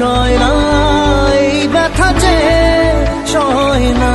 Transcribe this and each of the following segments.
সয় না ব্যথা যে সয় না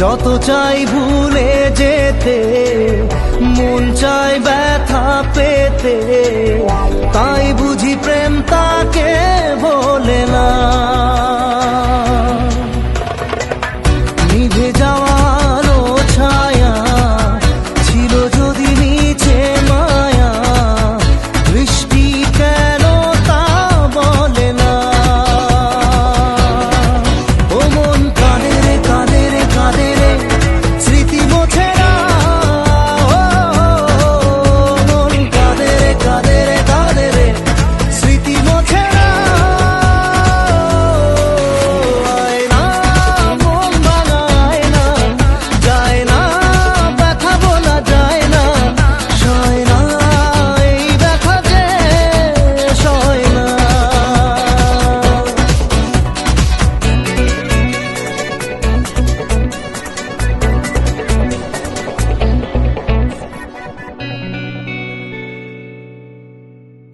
যত চাই ভুলে যেতে